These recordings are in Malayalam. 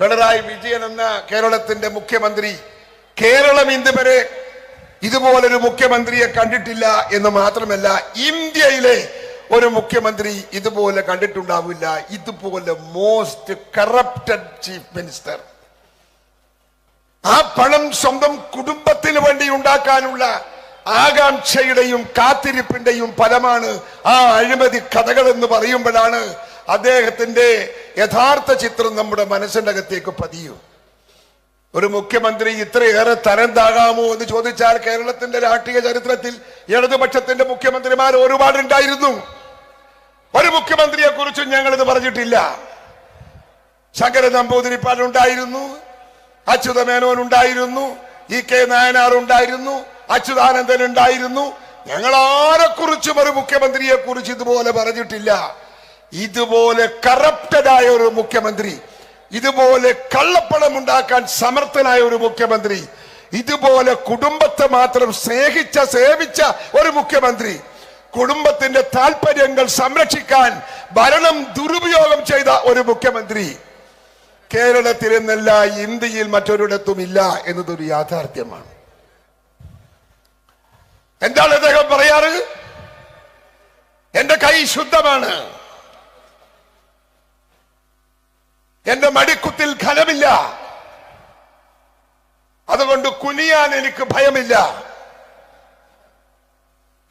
പിണറായി വിജയൻ എന്ന കേരളത്തിന്റെ മുഖ്യമന്ത്രി കേരളം ഇന്ന് വരെ ഇതുപോലൊരു മുഖ്യമന്ത്രിയെ കണ്ടിട്ടില്ല എന്ന് മാത്രമല്ല ഇന്ത്യയിലെ ഒരു മുഖ്യമന്ത്രി ഇതുപോലെ കണ്ടിട്ടുണ്ടാവില്ല. ഇതുപോലെ മോസ്റ്റ് കറപ്റ്റഡ് ചീഫ് മിനിസ്റ്റർ ആ പണം സ്വന്തം കുടുംബത്തിന് വേണ്ടി ഉണ്ടാക്കാനുള്ള ആകാംക്ഷയുടെയും കാത്തിരിപ്പിന്റെയും ഫലമാണ് ആ അഴിമതി കഥകൾ എന്ന് പറയുമ്പോഴാണ് അദ്ദേഹത്തിന്റെ യഥാർത്ഥ ചിത്രം നമ്മുടെ മനസ്സിന്റെ അകത്തേക്ക് പതിയും. ഒരു മുഖ്യമന്ത്രി ഇത്രയേറെ തരം താകാമോ എന്ന് ചോദിച്ചാൽ കേരളത്തിന്റെ രാഷ്ട്രീയ ചരിത്രത്തിൽ ഇടതുപക്ഷത്തിന്റെ മുഖ്യമന്ത്രിമാർ ഒരുപാടുണ്ടായിരുന്നു. ഒരു മുഖ്യമന്ത്രിയെ കുറിച്ചും ഞങ്ങൾ ഇത് പറഞ്ഞിട്ടില്ല. ശങ്കര നമ്പൂതിരിപ്പാട് ഉണ്ടായിരുന്നു അച്യുത മേനോൻ ഉണ്ടായിരുന്നു ഇ കെ നായനാർ ഉണ്ടായിരുന്നു അച്യുതാനന്ദൻ ഉണ്ടായിരുന്നു. ഞങ്ങൾ ആരെക്കുറിച്ചും ഒരു മുഖ്യമന്ത്രിയെ കുറിച്ച് ഇതുപോലെ പറഞ്ഞിട്ടില്ല. ഇതുപോലെ കറപ്റ്റഡായ ഒരു മുഖ്യമന്ത്രി ഇതുപോലെ കള്ളപ്പണം ഉണ്ടാക്കാൻ സമർത്ഥനായ ഒരു മുഖ്യമന്ത്രി ഇതുപോലെ കുടുംബത്തെ മാത്രം സ്നേഹിച്ച സേവിച്ച ഒരു മുഖ്യമന്ത്രി കുടുംബത്തിന്റെ താല്പര്യങ്ങൾ സംരക്ഷിക്കാൻ ഭരണം ദുരുപയോഗം ചെയ്ത ഒരു മുഖ്യമന്ത്രി. കേരളത്തിൽ എന്നല്ല ഇന്ത്യയിൽ മറ്റൊരിടത്തും ഇല്ല എന്നതൊരു യാഥാർത്ഥ്യമാണ്. എന്താണ് അദ്ദേഹം പറയാറ്? എന്റെ കൈ ശുദ്ധമാണ്. എന്റെ മടിക്കുത്തിൽ ഘനമില്ല അതുകൊണ്ട് കുനിയാൻ എനിക്ക് ഭയമില്ല.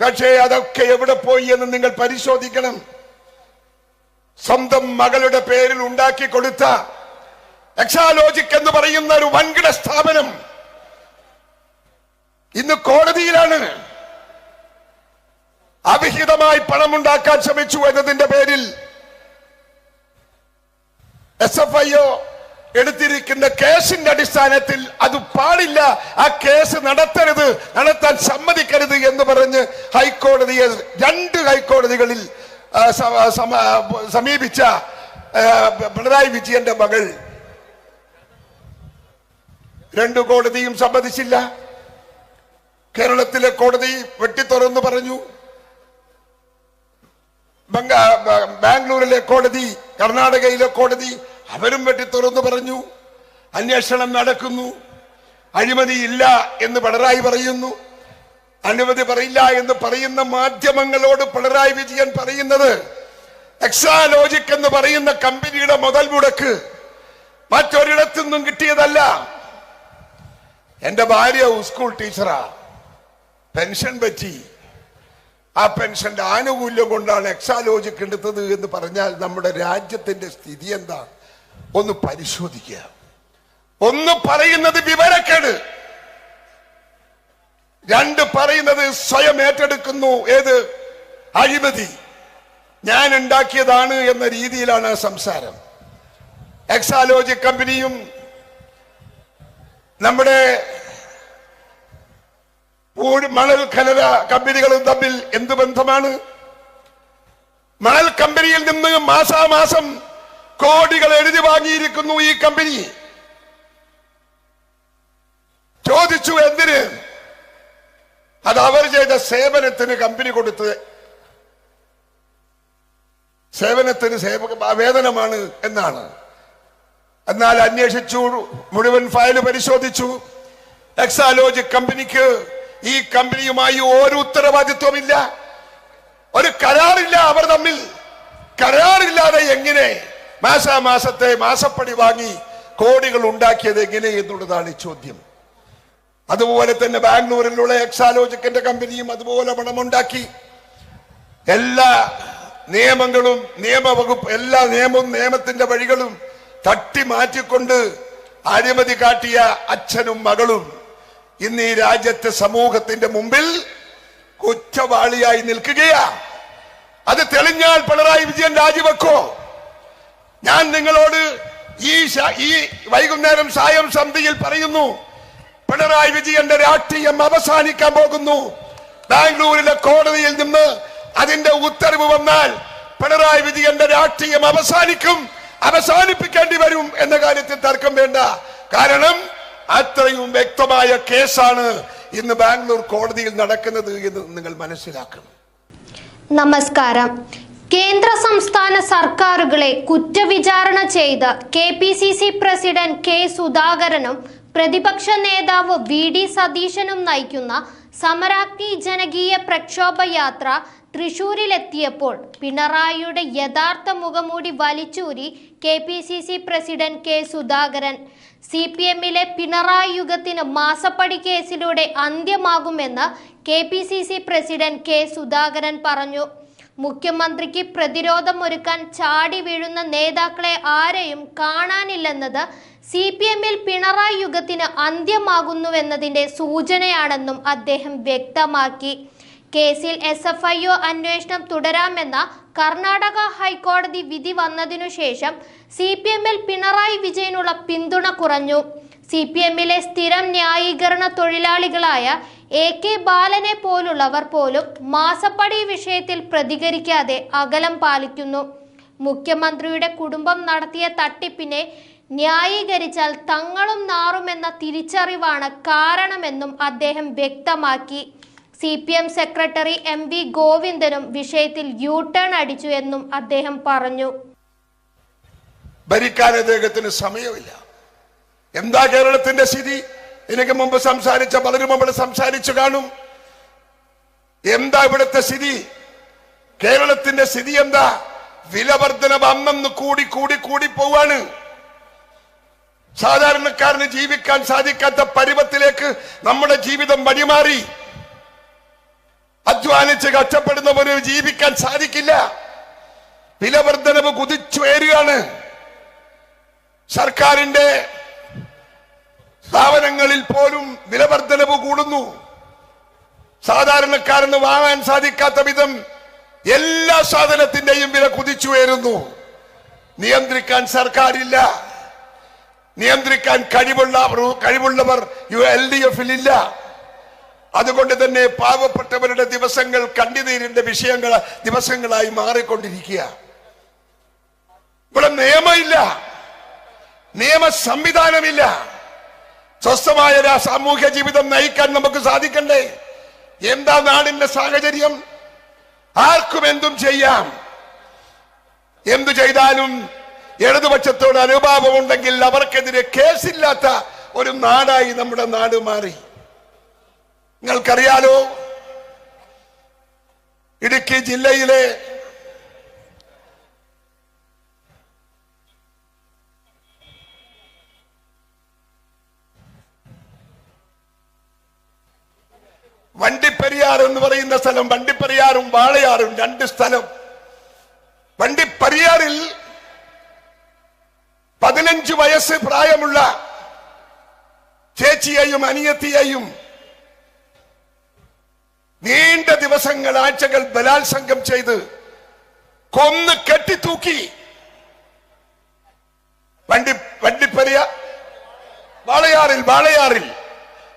പക്ഷേ അതൊക്കെ എവിടെ പോയി എന്ന് നിങ്ങൾ പരിശോധിക്കണം. സ്വന്തം മകളുടെ പേരിൽ ഉണ്ടാക്കി കൊടുത്ത എക്സാലോജിക് എന്ന് പറയുന്ന ഒരു വൻകിട സ്ഥാപനം ഇന്ന് കോടതിയിലാണ്. അവിഹിതമായി പണമുണ്ടാക്കാൻ ശ്രമിച്ചു എന്നതിന്റെ പേരിൽ എസ് എഫ് ഐ ഒ എടുത്തിരിക്കുന്ന കേസിന്റെ അടിസ്ഥാനത്തിൽ അത് പാടില്ല. ആ കേസ് നടത്തരുത് നടത്താൻ സമ്മതിക്കരുത് എന്ന് പറഞ്ഞ് ഹൈക്കോടതിയെ രണ്ട് ഹൈക്കോടതികളിൽ സമീപിച്ച പിണറായി വിജയന്റെ മകൾ. രണ്ടു കോടതിയും സമ്മതിച്ചില്ല. കേരളത്തിലെ കോടതി വെട്ടിത്തുറന്നു പറഞ്ഞു. ബംഗാ ബാംഗ്ലൂരിലെ കോടതി കർണാടകയിലെ കോടതി അവരും വെട്ടി തുറന്നു പറഞ്ഞു അന്വേഷണം നടക്കുന്നു. അഴിമതി ഇല്ല എന്ന് പിണറായി പറയുന്നു. അനുമതി പറയില്ല എന്ന് പറയുന്ന മാധ്യമങ്ങളോട് പിണറായി വിജയൻ പറയുന്നത് എക്സാലോജിക് എന്ന് പറയുന്ന കമ്പനിയുടെ മുതൽ മുടക്ക്. മറ്റൊരിടത്തു നിന്നും കിട്ടിയതല്ല. എന്റെ ഭാര്യ സ്കൂൾ ടീച്ചറാ. പെൻഷൻ പറ്റി. ആ പെൻഷന്റെ ആനുകൂല്യം കൊണ്ടാണ് എക്സാലോജിക് എടുത്തത് എന്ന് പറഞ്ഞാൽ നമ്മുടെ രാജ്യത്തിന്റെ സ്ഥിതി എന്താ? ഒന്ന് പരിശോധിക്കുക. ഒന്ന് പറയുന്നത് വിവരക്കേട്. രണ്ട് പറയുന്നത് സ്വയം ഏറ്റെടുക്കുന്നു. ഏത്? അഴിമതി. ഞാൻ ഉണ്ടാക്കിയതാണ് എന്ന രീതിയിലാണ് സംസാരം. എക്സാലോജി കമ്പനിയും നമ്മുടെ മണൽ ഖനന കമ്പനികളും തമ്മിൽ എന്ത് ബന്ധമാണ്? മണൽ കമ്പനിയിൽ നിന്ന് മാസാമാസം കോടികൾ എഴുതി വാങ്ങിയിരിക്കുന്നു ഈ കമ്പനി. ചോദിച്ചു എന്തിന്? അത് അവർ ചെയ്ത സേവനത്തിന് കമ്പനി കൊടുത്ത് സേവനത്തിന് സേവക വേതനമാണ് എന്നാണ്. എന്നാൽ അന്വേഷിച്ചു മുഴുവൻ ഫയൽ പരിശോധിച്ചു. എക്സാലോജി കമ്പനിക്ക് ഈ കമ്പനിയുമായി ഒരു ഉത്തരവാദിത്വമില്ല. ഒരു കരാറില്ല അവർ തമ്മിൽ. കരാറില്ലാതെ എങ്ങനെ മാസാമാസത്തെ മാസപ്പടി വാങ്ങി കോടികൾ ഉണ്ടാക്കിയത് എങ്ങനെ എന്നുള്ളതാണ് ചോദ്യം. അതുപോലെ തന്നെ ബാംഗ്ലൂരിലുള്ള എക്സാലോജിക്കിന്റെ കമ്പനിയും അതുപോലെ പണമുണ്ടാക്കി. എല്ലാ നിയമങ്ങളും നിയമവകുപ്പ് എല്ലാ നിയമവും നിയമത്തിന്റെ വഴികളും തട്ടി മാറ്റിക്കൊണ്ട് അഴിമതി കാട്ടിയ അച്ഛനും മകളും ഇന്ന് ഈ രാജ്യത്തെ സമൂഹത്തിന്റെ മുമ്പിൽ കുറ്റവാളിയായി നിൽക്കുകയാ. അത് തെളിഞ്ഞാൽ പിണറായി വിജയൻ രാജിവെക്കോ? ഞാൻ നിങ്ങളോട് ഈ ഈ വൈകുന്നേരം സായം സന്ധിയിൽ പറയുന്നു. പിണറായി വിജയന്റെ രാഷ്ട്രീയം അവസാനിക്കാൻ പോകുന്നു. ബാംഗ്ലൂരിലെ കോടതിയിൽ നിന്ന് അതിന്റെ ഉത്തരവ് വന്നാൽ പിണറായി വിജയന്റെ രാഷ്ട്രീയം അവസാനിക്കും അവസാനിപ്പിക്കേണ്ടി വരും എന്ന കാര്യത്തിൽ തർക്കം വേണ്ട. കാരണം അത്രയും വ്യക്തമായ കേസാണ് ഇന്ന് ബാംഗ്ലൂർ കോടതിയിൽ നടക്കുന്നത് എന്ന് നിങ്ങൾ മനസ്സിലാക്കണം. നമസ്കാരം. കേന്ദ്ര സംസ്ഥാന സർക്കാരുകളെ കുറ്റവിചാരണ ചെയ്ത് K P C C president K സുധാകരനും പ്രതിപക്ഷ നേതാവ് വി ഡി സതീശനും നയിക്കുന്ന സമരാഗ്നി ജനകീയ പ്രക്ഷോഭ യാത്ര തൃശൂരിലെത്തിയപ്പോൾ പിണറായിയുടെ യഥാർത്ഥ മുഖമൂടി വലിച്ചൂരി K P C C president K Sudhakaran. C P എമ്മിലെ പിണറായി യുഗത്തിന് മാസപ്പടി കേസിലൂടെ അന്ത്യമാകുമെന്ന് K P C C president K Sudhakaran പറഞ്ഞു. മുഖ്യമന്ത്രിക്ക് പ്രതിരോധം ഒരുക്കാൻ ചാടി വീഴുന്ന നേതാക്കളെ ആരെയും കാണാനില്ലെന്നത് സി പി എമ്മിൽ പിണറായി യുഗത്തിന് അന്ത്യമാകുന്നുവെന്നതിന്റെ സൂചനയാണെന്നും അദ്ദേഹം വ്യക്തമാക്കി. കേസിൽ എസ് എഫ് ഐ ഒ അന്വേഷണം തുടരാമെന്ന കർണാടക ഹൈക്കോടതി വിധി വന്നതിനു ശേഷം സി പി എമ്മിൽ പിണറായി വിജയനുള്ള പിന്തുണ കുറഞ്ഞു. സി പി എമ്മിലെ സ്ഥിരം ന്യായീകരണ തൊഴിലാളികളായ എ കെ ബാലനെ പോലുള്ളവർ പോലും മാസപ്പടി വിഷയത്തിൽ പ്രതികരിക്കാതെ അകലം പാലിക്കുന്നു. മുഖ്യമന്ത്രിയുടെ കുടുംബം നടത്തിയ തട്ടിപ്പിനെ ന്യായീകരിച്ചാൽ തങ്ങളും നാറുമെന്ന തിരിച്ചറിവാണ് കാരണമെന്നും അദ്ദേഹം വ്യക്തമാക്കി. C P M secretary M V ഗോവിന്ദനും വിഷയത്തിൽ യു ടേൺ അടിച്ചു എന്നും അദ്ദേഹം പറഞ്ഞു. ഭരിക്കാൻ അദ്ദേഹത്തിന് സമയമില്ല. എന്താ കേരളത്തിന്റെ സ്ഥിതി? എനിക്ക് മുമ്പ് സംസാരിച്ച പലരും നമ്മൾ സംസാരിച്ചു കാണും. എന്താ ഇവിടുത്തെ സ്ഥിതി? കേരളത്തിന്റെ സ്ഥിതി എന്താ? വിലവർദ്ധനവ് അന്നന്ന് കൂടി കൂടി കൂടി പോവാണ്. സാധാരണക്കാരന് ജീവിക്കാൻ സാധിക്കാത്ത പരുവത്തിലേക്ക് നമ്മുടെ ജീവിതം വഴിമാറി. അധ്വാനിച്ച് കഷ്ടപ്പെടുന്നവന് ജീവിക്കാൻ സാധിക്കില്ല. വിലവർദ്ധനവ് കുതിച്ചുയരുകയാണ്. സർക്കാരിന്റെ സ്ഥാപനങ്ങളിൽ പോലും വിലവർദ്ധനവ് കൂടുന്നു. സാധാരണക്കാരന് വാങ്ങാൻ സാധിക്കാത്ത വിധം എല്ലാ സാധനത്തിന്റെയും വില കുതിച്ചുയരുന്നു. നിയന്ത്രിക്കാൻ സർക്കാരില്ല. നിയന്ത്രിക്കാൻ കഴിവുള്ള കഴിവുള്ളവർ യു എൽ ഡി എഫിൽ ഇല്ല അതുകൊണ്ട് തന്നെ പാവപ്പെട്ടവരുടെ ദിവസങ്ങൾ കണ്ണുനീരിന്റെ വിഷയങ്ങൾ ദിവസങ്ങളായി മാറിക്കൊണ്ടിരിക്കുക. ഇവിടെ നിയമമില്ല. നിയമ സംവിധാനമില്ല സ്വസ്ഥമായ ഒരു സാമൂഹ്യ ജീവിതം നയിക്കാൻ നമുക്ക് സാധിക്കണ്ടേ? എന്താ നാടിന്റെ സാഹചര്യം? ആർക്കും എന്തും ചെയ്യാം. എന്തു ചെയ്താലും ഇടതുപക്ഷത്തോട് അനുഭാവം ഉണ്ടെങ്കിൽ അവർക്കെതിരെ കേസില്ലാത്ത ഒരു നാടായി നമ്മുടെ നാട് മാറി. നിങ്ങൾക്കറിയാലോ? ഇടുക്കി ജില്ലയിലെ വണ്ടിപ്പെരിയാർ എന്ന് പറയുന്ന സ്ഥലം വണ്ടിപ്പെരിയാറും വാളയാറും രണ്ട് സ്ഥലം. വണ്ടിപ്പെരിയാറിൽ പതിനഞ്ച് വയസ്സ് പ്രായമുള്ള ചേച്ചിയെയും അനിയത്തിയെയും നീണ്ട ദിവസങ്ങൾ ആഴ്ചകൾ ബലാത്സംഗം ചെയ്ത് കൊന്ന് കെട്ടിത്തൂക്കി. വണ്ടി വണ്ടിപ്പെരിയ വാളയാറിൽ വാളയാറിൽ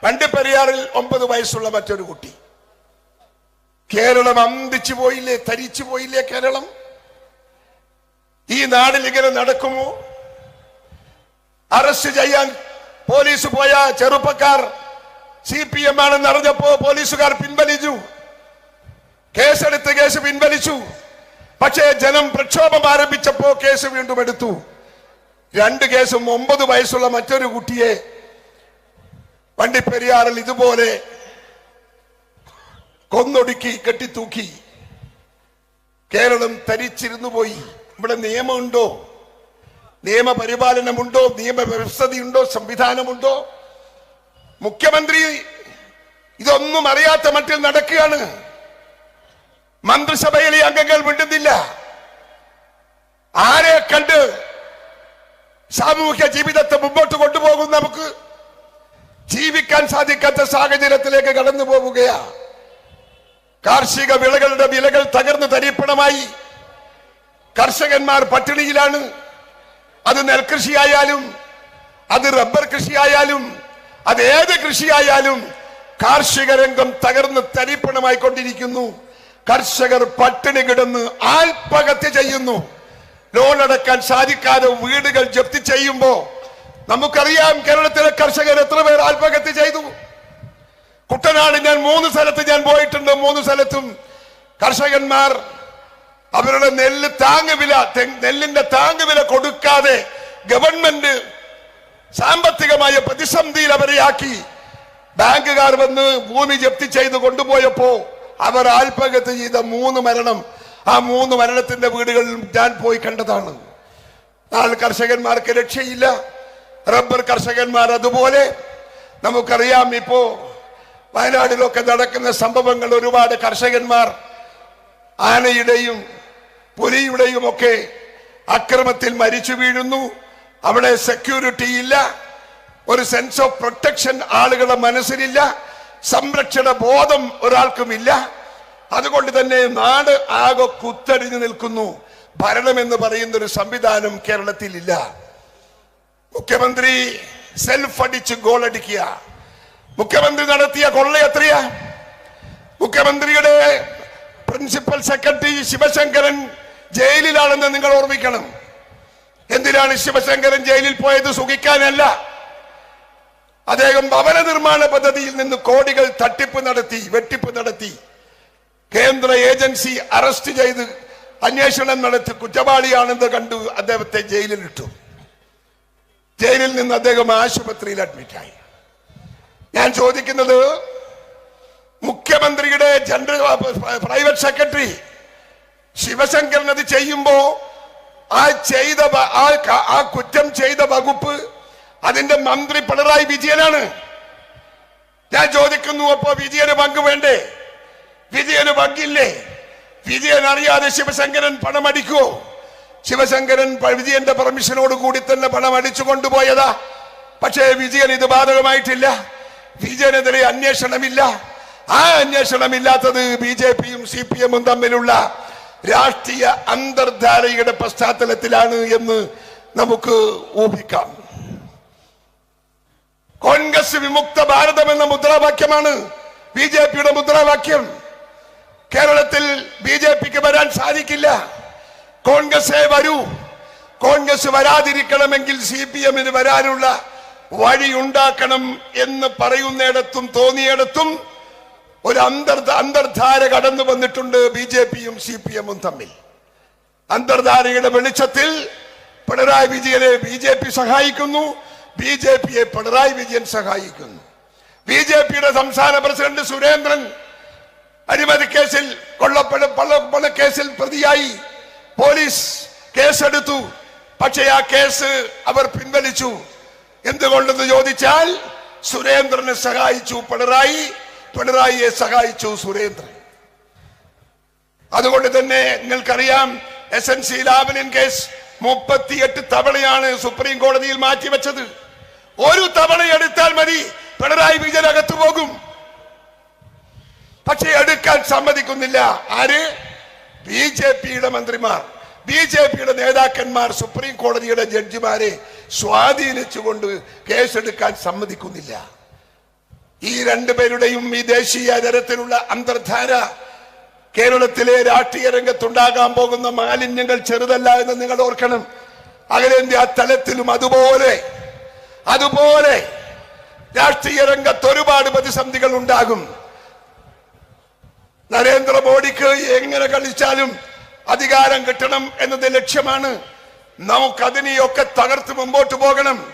വണ്ടിപ്പെരിയാറിൽ ഒമ്പത് വയസ്സുള്ള മറ്റൊരു കുട്ടി. കേരളം അന്തിച്ചു പോയില്ലേ തരിച്ചു പോയില്ലേ കേരളം? ഈ നാടിൽ ഇങ്ങനെ നടക്കുമോ? അറസ്റ്റ് ചെയ്യാൻ പോലീസ് പോയ ചെറുപ്പക്കാർ സി പി എം ആണെന്ന് അറിഞ്ഞപ്പോ പോലീസുകാർ പിൻവലിച്ചു. കേസെടുത്ത് കേസ് പിൻവലിച്ചു. പക്ഷേ ജനം പ്രക്ഷോഭം ആരംഭിച്ചപ്പോ കേസ് വീണ്ടും എടുത്തു. രണ്ട് കേസും ഒമ്പത് വയസ്സുള്ള മറ്റൊരു കുട്ടിയെ വണ്ടിപ്പെരിയാറിൽ ഇതുപോലെ കൊന്നൊടുക്കി കെട്ടിത്തൂക്കി. കേരളം തരിച്ചിരുന്നു പോയി. ഇവിടെ നിയമമുണ്ടോ? നിയമപരിപാലനമുണ്ടോ? നിയമവ്യവസ്ഥതയുണ്ടോ സംവിധാനമുണ്ടോ? മുഖ്യമന്ത്രി ഇതൊന്നും അറിയാത്ത മട്ടിൽ നടക്കുകയാണ്. മന്ത്രിസഭയിലെ അംഗങ്ങൾ വിടുന്നില്ല ആരെ കണ്ട് സാമൂഹ്യ ജീവിതത്തെ മുമ്പോട്ട് കൊണ്ടുപോകും നമുക്ക്? ജീവിക്കാൻ സാധിക്കാത്ത സാഹചര്യത്തിലേക്ക് കടന്നു പോവുകയാ. കാർഷിക വിളകളുടെ വിലകൾ തകർന്നു തരിപ്പണമായി. കർഷകന്മാർ പട്ടിണിയിലാണ്. അത് നെൽകൃഷിയായാലും അത് റബ്ബർ കൃഷിയായാലും അത് ഏത് കൃഷിയായാലും കാർഷിക രംഗം തകർന്ന് തരിപ്പണമായി കൊണ്ടിരിക്കുന്നു. കർഷകർ പട്ടിണി കിടന്ന് ആത്മഹത്യ ചെയ്യുന്നു. ലോൺ അടക്കാൻ സാധിക്കാതെ വീടുകൾ ജപ്തി ചെയ്യുമ്പോ നമുക്കറിയാം കേരളത്തിലെ കർഷകർ എത്ര പേർ ആത്മഹത്യ ചെയ്തു. കുട്ടനാട് ഞാൻ മൂന്ന് സ്ഥലത്ത് ഞാൻ പോയിട്ടുണ്ട്. മൂന്ന് സ്ഥലത്തും കർഷകന്മാർ അവരുടെ നെല്ല് താങ്ങുവില വില നെല്ലിന്റെ താങ്ങുവില കൊടുക്കാതെ ഗവൺമെന്റ് സാമ്പത്തികമായ പ്രതിസന്ധിയിൽ അവരെ ആക്കി. ബാങ്കുകാർ വന്ന് ഭൂമി ജപ്തി ചെയ്ത് കൊണ്ടുപോയപ്പോ അവർ ആത്മഹത്യ ചെയ്ത മൂന്ന് മരണം. ആ മൂന്ന് മരണത്തിന്റെ വീടുകളിൽ ഞാൻ പോയി കണ്ടതാണ്. നാല് കർഷകന്മാർക്ക് രക്ഷയില്ല. റബ്ബർ കർഷകന്മാർ അതുപോലെ നമുക്കറിയാം ഇപ്പോ വയനാടിലൊക്കെ നടക്കുന്ന സംഭവങ്ങൾ ഒരുപാട് കർഷകന്മാർ ആനയുടെയും പുലിയുടെയും ഒക്കെ അക്രമത്തിൽ മരിച്ചു വീഴുന്നു. അവിടെ സെക്യൂരിറ്റി ഇല്ല. ഒരു സെൻസ് ഓഫ് പ്രൊട്ടക്ഷൻ ആളുകളുടെ മനസ്സിലില്ല. സംരക്ഷണ ബോധം ഒരാൾക്കുമില്ല. അതുകൊണ്ട് തന്നെ നാട് ആകെ കുത്തടിഞ്ഞു നിൽക്കുന്നു. ഭരണമെന്ന് പറയുന്ന ഒരു സംവിധാനം കേരളത്തിൽ ഇല്ല മുഖ്യമന്ത്രി സെൽഫ് അടിച്ച് ഗോളടിക്കുക. മുഖ്യമന്ത്രി നടത്തിയ കൊള്ള എത്രയ? മുഖ്യമന്ത്രിയുടെ പ്രിൻസിപ്പൽ സെക്രട്ടറി ശിവശങ്കരൻ ജയിലിലാണെന്ന് നിങ്ങൾ ഓർമ്മിക്കണം. എന്തിനാണ് ശിവശങ്കരൻ ജയിലിൽ പോയത് സുഖിക്കാനല്ല? അദ്ദേഹം ഭവന നിർമ്മാണ പദ്ധതിയിൽ നിന്ന് കോടികൾ തട്ടിപ്പ് നടത്തി വെട്ടിപ്പ് നടത്തി കേന്ദ്ര ഏജൻസി അറസ്റ്റ് ചെയ്ത് അന്വേഷണം നടത്തി കുറ്റവാളിയാണെന്ന് കണ്ടു അദ്ദേഹത്തെ ജയിലിലിട്ടു. ജയിലിൽ നിന്ന് അദ്ദേഹം ആശുപത്രിയിൽ അഡ്മിറ്റായി ഞാൻ ചോദിക്കുന്നത് മുഖ്യമന്ത്രിയുടെ ജനറൽ പ്രൈവറ്റ് സെക്രട്ടറി ശിവശങ്കരൻ അത് ചെയ്യുമ്പോ ആ ചെയ്ത ആ കുറ്റം ചെയ്ത വകുപ്പ് അതിന്റെ മന്ത്രി പിണറായി വിജയനാണ്. ഞാൻ ചോദിക്കുന്നു അപ്പോ വിജയന് പങ്ക് വേണ്ടേ? വിജയന് പങ്കില്ലേ? വിജയൻ അറിയാതെ ശിവശങ്കരൻ പണം അടിക്കുവോ ശിവശങ്കരൻ വിജയന്റെ പെർമിഷനോട് കൂടി തന്നെ പണം അടിച്ചു കൊണ്ടുപോയതാ. പക്ഷേ വിജയൻ ഇത് ബാധകമായിട്ടില്ല. വിജയനെതിരെ അന്വേഷണമില്ല. ആ അന്വേഷണമില്ലാത്തത് ബി ജെ പിയും സി പി എമ്മും തമ്മിലുള്ള രാഷ്ട്രീയ അന്തർധാരയുടെ പശ്ചാത്തലത്തിലാണ് എന്ന് നമുക്ക് ഊഹിക്കാം. കോൺഗ്രസ് വിമുക്ത ഭാരതം എന്ന മുദ്രാവാക്യമാണ് ബി ജെ പിയുടെ മുദ്രാവാക്യം. കേരളത്തിൽ ബി ജെ പിക്ക് വരാൻ സാധിക്കില്ല. കോൺഗ്രസേ വരൂ. കോൺഗ്രസ് വരാതിരിക്കണമെങ്കിൽ സി പി എമ്മിന് വരാനുള്ള വഴി ഉണ്ടാക്കണം എന്ന് പറയുന്നിടത്തും തോന്നിയിടത്തും ഒരു അന്തർ അന്തർധാര കടന്നു വന്നിട്ടുണ്ട് ബി ജെ പിയും സി പി എമ്മും തമ്മിൽ. അന്തർധാരയുടെ വെളിച്ചത്തിൽ പിണറായി വിജയനെ ബി ജെ പി സഹായിക്കുന്നു ബി ജെ പിയെ പിണറായി വിജയൻ സഹായിക്കുന്നു. ബി ജെ പിയുടെ സംസ്ഥാന പ്രസിഡന്റ് സുരേന്ദ്രൻ അഴിമതി കേസിൽ പള്ളപ്പണ കേസിൽ പ്രതിയായി. പോലീസ് കേസെടുത്തു. പക്ഷേ ആ കേസ് അവർ പിൻവലിച്ചു. എന്തുകൊണ്ടെന്ന് ചോദിച്ചാൽ സുരേന്ദ്രനെ സഹായിച്ചു പിണറായി. പിണറായിയെ സഹായിച്ചു സുരേന്ദ്രൻ. അതുകൊണ്ട് തന്നെ നിങ്ങൾക്കറിയാം S N C Lavalin case മുപ്പത്തിയെട്ട് തവണയാണ് സുപ്രീം കോടതിയിൽ മാറ്റിവെച്ചത്. ഒരു തവണ എടുത്താൽ മതി പിണറായി വിജയൻ പോകും. പക്ഷെ എടുക്കാൻ സമ്മതിക്കുന്നില്ല. ആര്? ബി ജെ പിയുടെ മന്ത്രിമാർ ബി ജെ പിയുടെ നേതാക്കന്മാർ സുപ്രീം കോടതിയുടെ ജഡ്ജിമാരെ സ്വാധീനിച്ചുകൊണ്ട് കേസെടുക്കാൻ സമ്മതിക്കുന്നില്ല. ഈ രണ്ടുപേരുടെയും ഈ ദേശീയ തരത്തിലുള്ള അന്തർധാര കേരളത്തിലെ രാഷ്ട്രീയ രംഗത്തുണ്ടാകാൻ പോകുന്ന മാലിന്യങ്ങൾ ചെറുതല്ല എന്ന് നിങ്ങൾ ഓർക്കണം. അഖിലേന്ത്യാ തലത്തിലും അതുപോലെ അതുപോലെ രാഷ്ട്രീയ രംഗത്ത് ഒരുപാട് പ്രതിസന്ധികൾ ഉണ്ടാകും. നരേന്ദ്രമോദിക്ക് എങ്ങനെ കളിച്ചാലും അധികാരം കിട്ടണം എന്നത് ലക്ഷ്യമാണ്. നമുക്കതിനെയൊക്കെ തകർത്ത് മുമ്പോട്ട് പോകണം.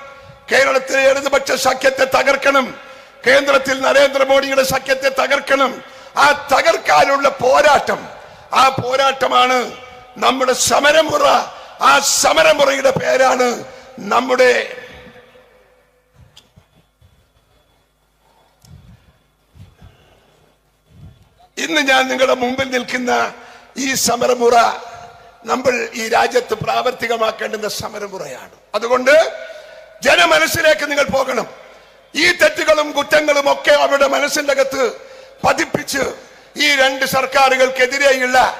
കേരളത്തിലെ ഇടതുപക്ഷ സഖ്യത്തെ തകർക്കണം. കേന്ദ്രത്തിൽ നരേന്ദ്രമോദിയുടെ സഖ്യത്തെ തകർക്കണം. ആ തകർക്കാനുള്ള പോരാട്ടം ആ പോരാട്ടമാണ് നമ്മുടെ സമരമുറ. ആ സമരമുറയുടെ പേരാണ് നമ്മുടെ ഇന്ന് ഞാൻ നിങ്ങളുടെ മുമ്പിൽ നിൽക്കുന്ന ഈ സമരമുറ നമ്മൾ ഈ രാജ്യത്ത് പ്രാവർത്തികമാക്കേണ്ടുന്ന സമരമുറയാണ്. അതുകൊണ്ട് ജനമനസ്സിലേക്ക് നിങ്ങൾ പോകണം. ഈ തെറ്റുകളും കുറ്റങ്ങളും ഒക്കെ അവരുടെ മനസ്സിന്റെ അകത്ത് പതിപ്പിച്ച് ഈ രണ്ട് സർക്കാരുകൾക്കെതിരെയുള്ള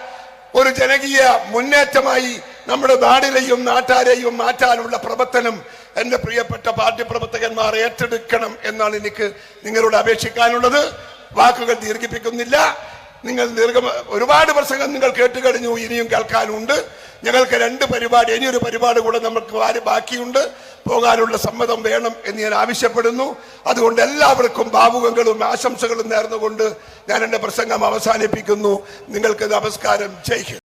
ഒരു ജനകീയ മുന്നേറ്റമായി നമ്മുടെ നാടിനെയും നാട്ടാരെയും മാറ്റാനുള്ള പ്രവർത്തനം എന്റെ പ്രിയപ്പെട്ട പാർട്ടി പ്രവർത്തകന്മാർ ഏറ്റെടുക്കണം എന്നാണ് എനിക്ക് നിങ്ങളോട് അപേക്ഷിക്കാനുള്ളത്. വാക്കുകൾ ദീർഘിപ്പിക്കുന്നില്ല. നിങ്ങൾ ദീർഘ ഒരുപാട് പ്രസംഗം നിങ്ങൾ കേട്ട് കഴിഞ്ഞു ഇനിയും കേൾക്കാനുണ്ട്. ഞങ്ങൾക്ക് രണ്ട് പരിപാടി ഇനിയൊരു പരിപാടി കൂടെ നമുക്ക് വാരി ബാക്കിയുണ്ട്. പോകാനുള്ള സമ്മതം വേണം എന്ന് ഞാൻ ആവശ്യപ്പെടുന്നു. അതുകൊണ്ട് എല്ലാവർക്കും ഭാവുകങ്ങളും ആശംസകളും നേർന്നുകൊണ്ട് ഞാൻ എന്റെ പ്രസംഗം അവസാനിപ്പിക്കുന്നു. നിങ്ങൾക്ക് നമസ്കാരം. ചെയ്യും